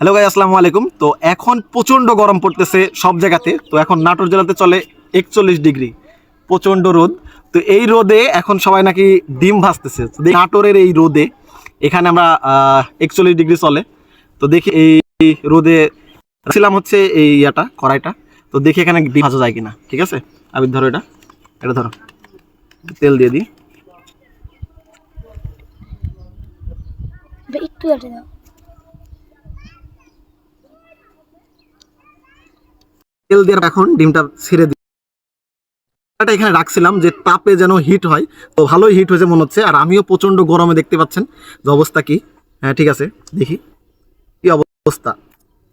Hello guy আসসালামু আলাইকুম। তো এখন প্রচণ্ড গরম পড়তেছে সব জায়গাতে। তো এখন নাটোর জেলাতে চলে একচল্লিশ ডিগ্রি। প্রচণ্ড রোদ। তো এই রোদে এখন সবাই নাকি ডিম ভাজতেছে। তো নাটোরের এই রোদে, এখানে আমরা একচল্লিশ ডিগ্রি চলে। তো দেখি এই রোদে ছিলাম হচ্ছে এই ইয়াটা, কড়াইটা। তো দেখি এখানে ডিম ভাজা যায় কিনা। ঠিক আছে? আমি ধরো এটা। এটা ধরো। তেল দিয়ে দিই। একটু তেল দিয়ে এখন ডিমটা ছেড়ে দিই এটা এখানে রাখছিলাম যে তাপে যেন হিট হয়। তো ভালোই হিট হয়েছে মনে হচ্ছে। আর আমিও প্রচণ্ড গরমে দেখতে পাচ্ছেন যে অবস্থা কি। হ্যাঁ ঠিক আছে, দেখি। কি অবস্থা?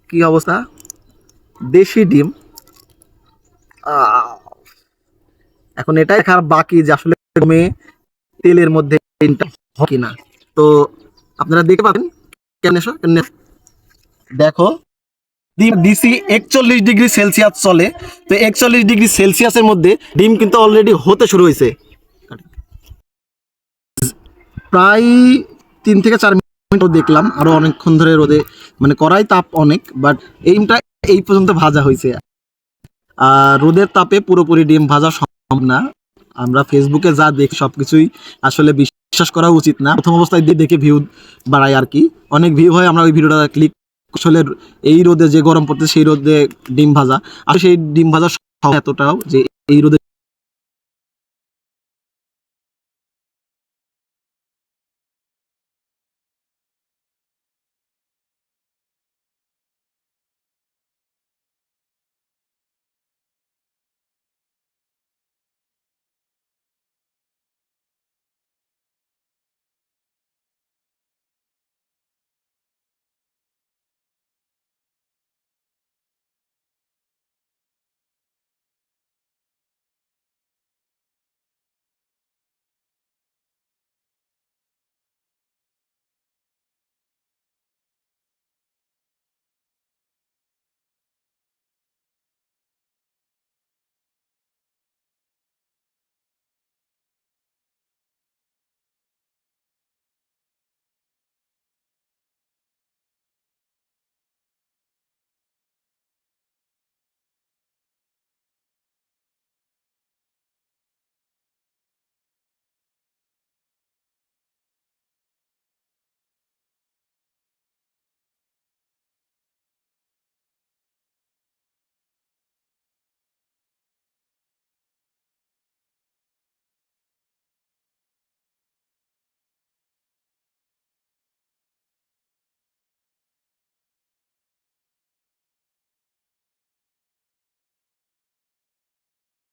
কি অবস্থা? দেশি ডিম। এখন এটাই দেখার বাকি যে আসলে কমে তেলের মধ্যে ডিমটা হয় কিনা। তো আপনারা দেখতে পাবেন কেন এসো দেখো ডিসি একচল্লিশ ডিগ্রি সেলসিয়াস চলে। তো একচল্লিশ ডিগ্রি সেলসিয়াসের মধ্যে ডিম কিন্তু অলরেডি হতে শুরু হয়েছে। প্রায় তিন থেকে চার মিনিট দেখলাম, আরও অনেকক্ষণ ধরে রোদে মানে করাই তাপ অনেক বাট এইটা এই পর্যন্ত ভাজা হয়েছে। আর রোদের তাপে পুরোপুরি ডিম ভাজা সম্ভব না। আমরা ফেসবুকে যা দেখি, সবকিছুই আসলে বিশ্বাস করা উচিত না। প্রথম অবস্থায় দিয়ে দেখে ভিউ বাড়াই আর কি। অনেক ভিউ হয়, আমরা ওই ভিডিওটা ক্লিক আসলে এই রোদে যে গরম পড়তে সেই রোদে ডিম ভাজা। আর সেই ডিম ভাজা এতটাও যে এই রোদে